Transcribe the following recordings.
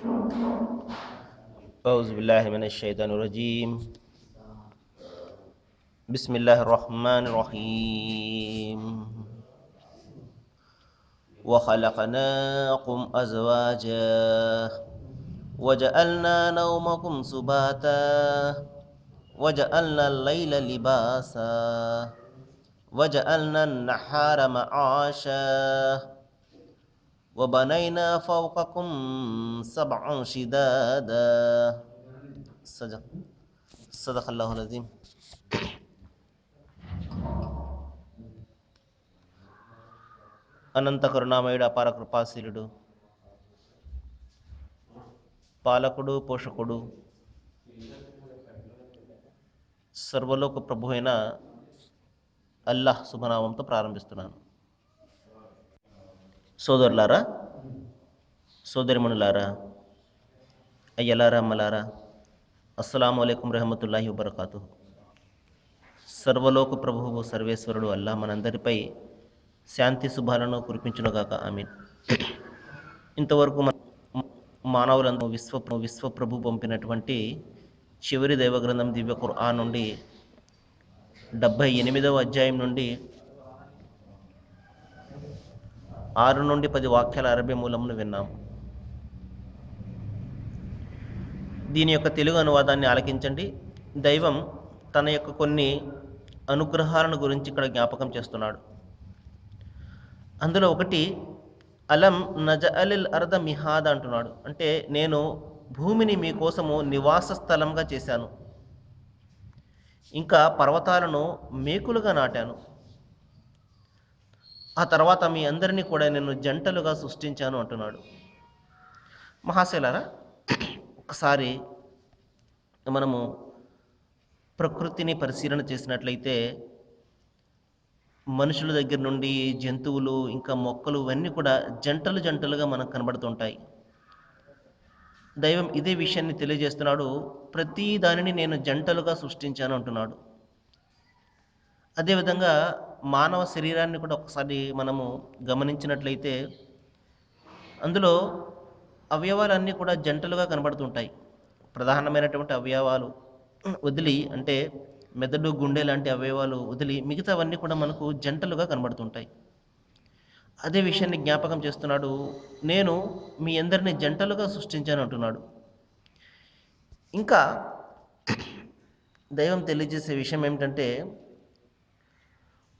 أعوذ بالله من الشيطان الرجيم. بسم الله الرحمن الرحيم. وخلقناكم أزواجا وجعلنا نومكم سباتا وجعلنا الليل لباسا وجعلنا النهار معاشا وبنينا فوقكم سبعا شدادا صدق صدق الله العظيم అనంత కరుణామయుడు అపార కృపాశీలుడు పాలకుడు పోషకుడు సర్వలోక ప్రభు అయిన అల్లాహ్ శుభనామంతో ప్రారంభిస్తున్నాను సోదరులారా? సోదరిమణులారా? అయ్యలారా అమ్మలారా? అస్సలం అయికం రహమతుల్లాహి వబర్కాతు సర్వలోక ప్రభువు సర్వేశ్వరుడు అల్లా మనందరిపై శాంతి శుభాలను కురిపించునుగాక ఆమీన్. ఇంతవరకు మన మానవులందరూ విశ్వ విశ్వప్రభు పంపినటువంటి చివరి దైవగ్రంథం దివ్య ఆ నుండి డెబ్భై ఎనిమిదవ అధ్యాయం నుండి ఆరు నుండి పది వాక్యాల అరబీ మూలమును విన్నాం. దీని యొక్క తెలుగు అనువాదాన్ని ఆలకించండి. దైవం తన యొక్క కొన్ని అనుగ్రహాలను గురించి ఇక్కడ జ్ఞాపకం చేస్తున్నాడు. అందులో ఒకటి అలం నజ అలిల్ అర్ధ మిహాద్ అంటున్నాడు. అంటే నేను భూమిని మీకోసము నివాస స్థలంగా చేశాను. ఇంకా పర్వతాలను మేకులుగా నాటాను. ఆ తర్వాత మీ అందరినీ కూడా నేను జంటలుగా సృష్టించాను అంటున్నాడు. మహాశైలారా ఒకసారి మనము ప్రకృతిని పరిశీలన చేసినట్లయితే మనుషుల దగ్గర నుండి జంతువులు ఇంకా మొక్కలు ఇవన్నీ కూడా జంటలు జంటలుగా మనకు కనబడుతుంటాయి. దైవం ఇదే విషయాన్ని తెలియజేస్తున్నాడు. ప్రతి దానిని నేను జంటలుగా సృష్టించాను అంటున్నాడు. అదేవిధంగా మానవ శరీరాన్ని కూడా ఒకసారి మనము గమనించినట్లయితే అందులో అవయవాలన్నీ కూడా జంటలుగా కనబడుతుంటాయి. ప్రధానమైనటువంటి అవయవాలు వదిలి అంటే మెదడు గుండె లాంటి అవయవాలు వదిలి మిగతావన్నీ కూడా మనకు జంటలుగా కనబడుతుంటాయి. అదే విషయాన్ని జ్ఞాపకం చేస్తున్నాడు. నేను మీ అందరిని జంటలుగా సృష్టించాను అంటున్నాడు. ఇంకా దైవం తెలియజేసే విషయం ఏమిటంటే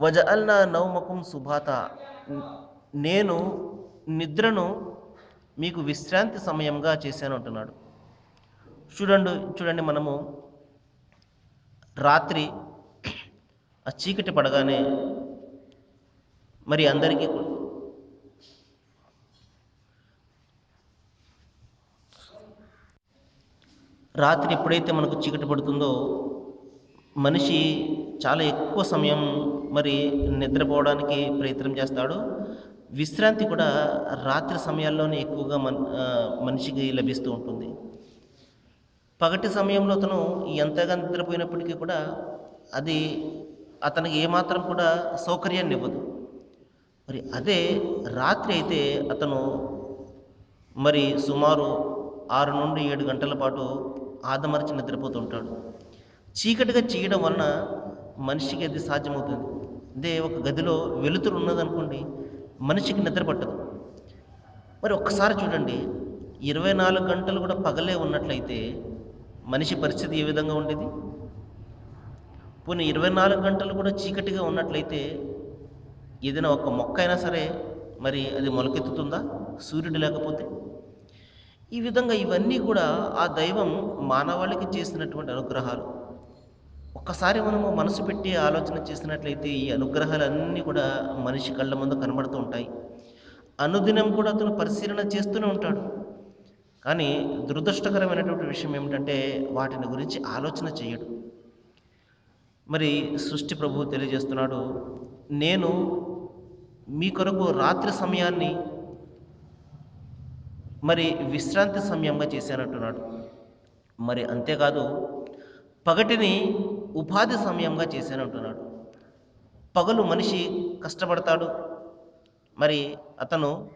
వజఅల్నా నౌమకుం సుభాత. నేను నిద్రను మీకు విశ్రాంతి సమయంగా చేశాను అంటున్నాడు. చూడండి చూడండి మనము రాత్రి ఆ చీకటి పడగానే మరి అందరికీ రాత్రి ఎప్పుడైతే మనకు చీకటి పడుతుందో మనిషి చాలా ఎక్కువ సమయం మరి నిద్రపోవడానికి ప్రయత్నం చేస్తాడు. విశ్రాంతి కూడా రాత్రి సమయాల్లోనే ఎక్కువగా మన మనిషికి లభిస్తూ ఉంటుంది. పగటి సమయంలో అతను ఎంతగా నిద్రపోయినప్పటికీ కూడా అది అతనికి ఏమాత్రం కూడా సౌకర్యాన్ని ఇవ్వదు. మరి అదే రాత్రి అయితే అతను మరి సుమారు ఆరు నుండి ఏడు గంటల పాటు ఆదమర్చి నిద్రపోతుంటాడు చీకటిగా చేయడం వలన మనిషికి అది సాధ్యమవుతుంది. అదే ఒక గదిలో వెలుతురు ఉన్నదనుకోండి మనిషికి నిద్ర పట్టదు. మరి ఒక్కసారి చూడండి ఇరవై నాలుగు గంటలు కూడా పగలే ఉన్నట్లయితే మనిషి పరిస్థితి ఏ విధంగా ఉండేది? పోనీ ఇరవై నాలుగు గంటలు కూడా చీకటిగా ఉన్నట్లయితే ఏదైనా ఒక మొక్క అయినా సరే మరి అది మొలకెత్తుతుందా? సూర్యుడు లేకపోతే? ఈ విధంగా ఇవన్నీ కూడా ఆ దైవం మానవాళికి చేసినటువంటి అనుగ్రహాలు. ఒక్కసారి మనము మనసు పెట్టి ఆలోచన చేసినట్లయితే ఈ అనుగ్రహాలన్నీ కూడా మనిషి కళ్ళ ముందు కనబడుతూ ఉంటాయి. అనుదినం కూడా అతను పరిశీలన చేస్తూనే ఉంటాడు. కానీ దురదృష్టకరమైనటువంటి విషయం ఏమిటంటే వాటిని గురించి ఆలోచన చేయడు. మరి సృష్టి ప్రభువు తెలియజేస్తున్నాడు నేను మీ కొరకు రాత్రి సమయాన్ని మరి విశ్రాంతి సమయంగా చేశానంటున్నాడు మరి అంతేకాదు పగటిని ఉపాధి సమయంగా చేశాను అంటున్నాడు. పగలు మనిషి కష్టపడతాడు. మరి అతను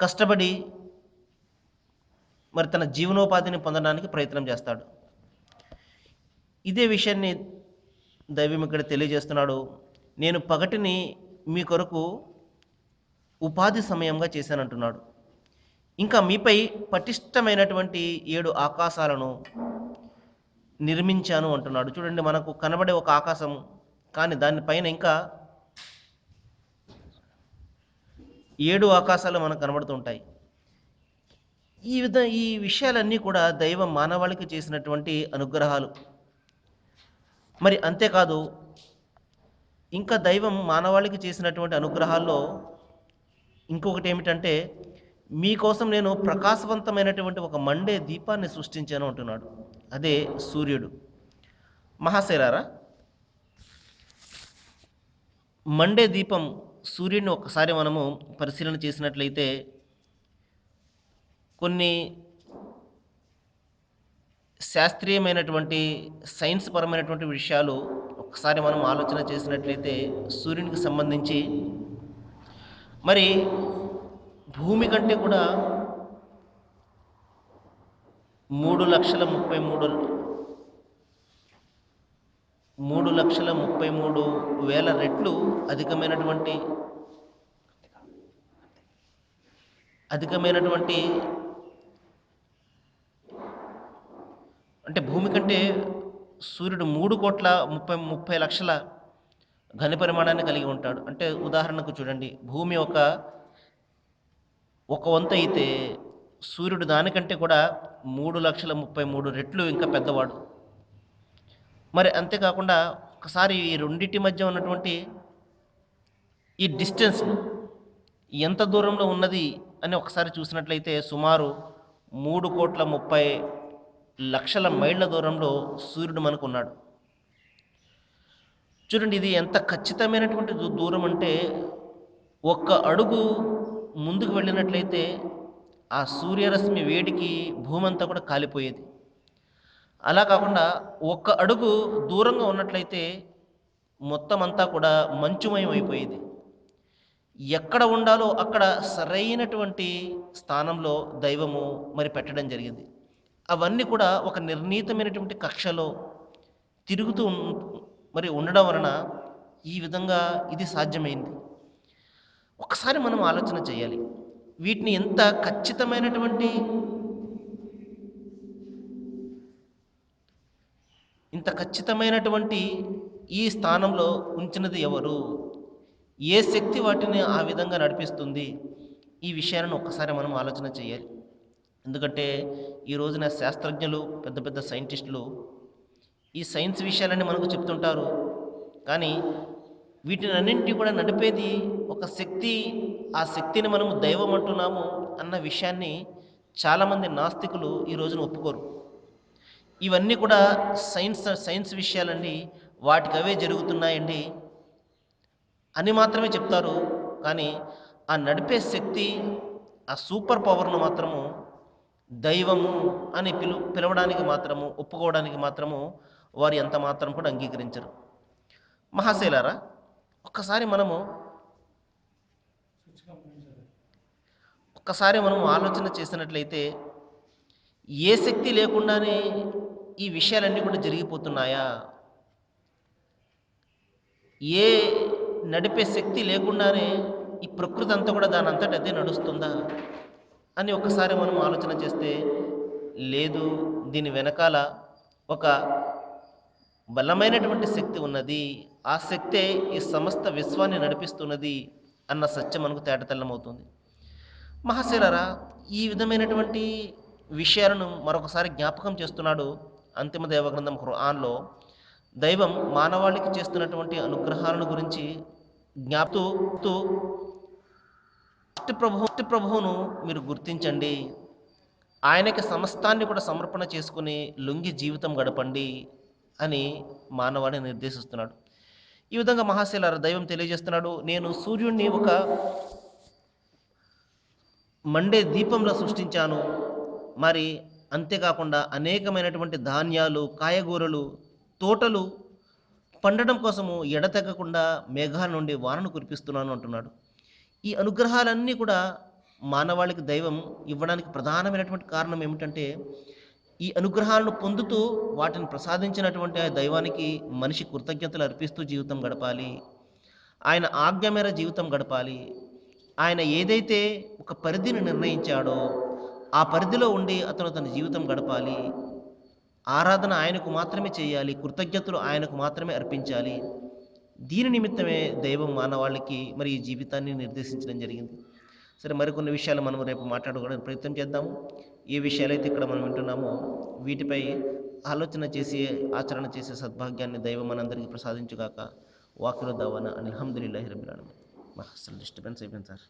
కష్టపడి మరి తన జీవనోపాధిని పొందడానికి ప్రయత్నం చేస్తాడు. ఇదే విషయాన్ని దైవం ఇక్కడ తెలియజేస్తున్నాడు. నేను పగటిని మీ కొరకు ఉపాధి సమయంగా చేశానంటున్నాడు ఇంకా మీపై పటిష్టమైనటువంటి ఏడు ఆకాశాలను నిర్మించాను అంటున్నాడు. చూడండి మనకు కనబడే ఒక ఆకాశం కానీ దానిపైన ఇంకా ఏడు ఆకాశాలు మనకు కనబడుతుంటాయి. ఈ విధ ఈ విషయాలన్నీ కూడా దైవం మానవాళికి చేసినటువంటి అనుగ్రహాలు. మరి అంతేకాదు ఇంకా దైవం మానవాళికి చేసినటువంటి అనుగ్రహాల్లో ఇంకొకటి ఏమిటంటే మీకోసం నేను ప్రకాశవంతమైనటువంటి ఒక మండే దీపాన్ని సృష్టించాను అంటున్నాడు. అదే సూర్యుడు. మహాశైలారా మండే దీపం సూర్యుడిని ఒకసారి మనము పరిశీలన చేసినట్లయితే కొన్ని శాస్త్రీయమైనటువంటి సైన్స్ పరమైనటువంటి విషయాలు ఒకసారి మనం ఆలోచన చేసినట్లయితే సూర్యునికి సంబంధించి మరి భూమి కంటే కూడా మూడు లక్షల ముప్పై మూడు మూడు లక్షల ముప్పై మూడు వేల రెట్లు అధికమైనటువంటి అధికమైనటువంటి అంటే భూమి కంటే సూర్యుడు మూడు కోట్ల ముప్పై ముప్పై లక్షల ఘన పరిమాణాన్ని కలిగి ఉంటాడు. అంటే ఉదాహరణకు చూడండి భూమి ఒక ఒక వంతు అయితే సూర్యుడు దానికంటే కూడా మూడు లక్షల ముప్పై మూడు రెట్లు ఇంకా పెద్దవాడు. మరి అంతేకాకుండా ఒకసారి ఈ రెండింటి మధ్య ఉన్నటువంటి ఈ డిస్టెన్స్ ఎంత దూరంలో ఉన్నది అని ఒకసారి చూసినట్లయితే సుమారు మూడు కోట్ల ముప్పై లక్షల మైళ్ళ దూరంలో సూర్యుడు మనకు ఉన్నాడు చూడండి ఇది ఎంత ఖచ్చితమైనటువంటి దూ- దూరం అంటే ఒక్క అడుగు ముందుకు వెళ్ళినట్లయితే ఆ సూర్యరశ్మి వేడికి భూమంతా కూడా కాలిపోయేది. అలా కాకుండా ఒక్క అడుగు దూరంగా ఉన్నట్లయితే మొత్తం అంతా కూడా మంచుమయం అయిపోయేది ఎక్కడ ఉండాలో అక్కడ సరైనటువంటి స్థానంలో దైవము మరి పెట్టడం జరిగింది. అవన్నీ కూడా ఒక నిర్ణీతమైనటువంటి కక్షలో తిరుగుతూ మరి ఉండడం వలన ఈ విధంగా ఇది సాధ్యమైంది. ఒకసారి మనం ఆలోచన చేయాలి. వీటిని ఎంత ఖచ్చితమైనటువంటి ఇంత ఖచ్చితమైనటువంటి ఈ స్థానంలో ఉంచినది ఎవరు? ఏ శక్తి వాటిని ఆ విధంగా నడిపిస్తుంది? ఈ విషయాలను ఒక్కసారి మనం ఆలోచన చేయాలి. ఎందుకంటే ఈ రోజున శాస్త్రజ్ఞులు పెద్ద పెద్ద సైంటిస్టులు ఈ సైన్స్ విషయాలన్నీ మనకు చెప్తుంటారు. కానీ వీటిని అన్నింటి కూడా నడిపేది ఒక శక్తి ఆ శక్తిని మనము దైవం అంటున్నాము అన్న విషయాన్ని చాలామంది నాస్తికులు ఈ రోజున ఒప్పుకోరు. ఇవన్నీ కూడా సైన్స్ సైన్స్ విషయాలండి. వాటికి అవే జరుగుతున్నాయండి. అని మాత్రమే చెప్తారు. కానీ ఆ నడిపే శక్తి ఆ సూపర్ పవర్ను మాత్రము దైవము అని పిలు పిలవడానికి మాత్రము ఒప్పుకోవడానికి మాత్రము వారు ఎంత మాత్రం కూడా అంగీకరించరు. మహాశైలారా ఒక్కసారి మనము ఒక్కసారి మనం ఆలోచన చేసినట్లయితే ఏ శక్తి లేకుండానే ఈ విషయాలన్నీ కూడా జరిగిపోతున్నాయా? ఏ నడిపే శక్తి లేకుండానే ఈ ప్రకృతి అంతా కూడా దాని అంతటి అదే నడుస్తుందా? అని ఒకసారి మనం ఆలోచన చేస్తే లేదు దీని వెనకాల ఒక బలమైనటువంటి శక్తి ఉన్నది ఆ శక్తే ఈ సమస్త విశ్వాన్ని నడిపిస్తున్నది అన్న సత్యం మనకు తేటతెల్లమవుతుంది. మహాశిలరా ఈ విధమైనటువంటి విషయాలను మరొకసారి జ్ఞాపకం చేస్తున్నాడు అంతిమ దైవగ్రంథం ఖురాన్లో దైవం మానవాళికి చేస్తున్నటువంటి అనుగ్రహాలను గురించి జ్ఞాపుతూ అష్ట ప్రభు ప్రభువును మీరు గుర్తించండి. ఆయనకి సమస్తాన్ని కూడా సమర్పణ చేసుకుని లొంగి జీవితం గడపండి అని మానవాడిని నిర్దేశిస్తున్నాడు. ఈ విధంగా మహాశిలార దైవం తెలియజేస్తున్నాడు నేను సూర్యుడిని ఒక మండే దీపంలో సృష్టించాను. మరి అంతేకాకుండా అనేకమైనటువంటి ధాన్యాలు కాయగూరలు తోటలు పండడం కోసము ఎడతెగకుండా మేఘాల నుండి వానను కురిపిస్తున్నాను అంటున్నాడు. ఈ అనుగ్రహాలన్నీ కూడా మానవాళికి దైవం ఇవ్వడానికి ప్రధానమైనటువంటి కారణం ఏమిటంటే ఈ అనుగ్రహాలను పొందుతూ వాటిని ప్రసాదించినటువంటి ఆ దైవానికి మనిషి కృతజ్ఞతలు అర్పిస్తూ జీవితం గడపాలి. ఆయన ఆజ్ఞ మేర జీవితం గడపాలి. ఆయన ఏదైతే ఒక పరిధిని నిర్ణయించాడో ఆ పరిధిలో ఉండి అతను తన జీవితం గడపాలి. ఆరాధన ఆయనకు మాత్రమే చేయాలి. కృతజ్ఞతలు ఆయనకు మాత్రమే అర్పించాలి. దీని నిమిత్తమే దైవం మానవాళికి మరి ఈ జీవితాన్ని నిర్దేశించడం జరిగింది. సరే మరికొన్ని విషయాలు మనం రేపు మాట్లాడుకోవడానికి ప్రయత్నం చేద్దాము. ఏ విషయాలైతే ఇక్కడ మనం వింటున్నామో వీటిపై ఆలోచన చేసి ఆచరణ చేసే సద్భాగ్యాన్ని దైవం మనందరికీ ప్రసాదించుగాక. వాకిలో దావాన అని రబిల్ అసలు డిస్టర్బెన్స్ అయిపోయింది సార్.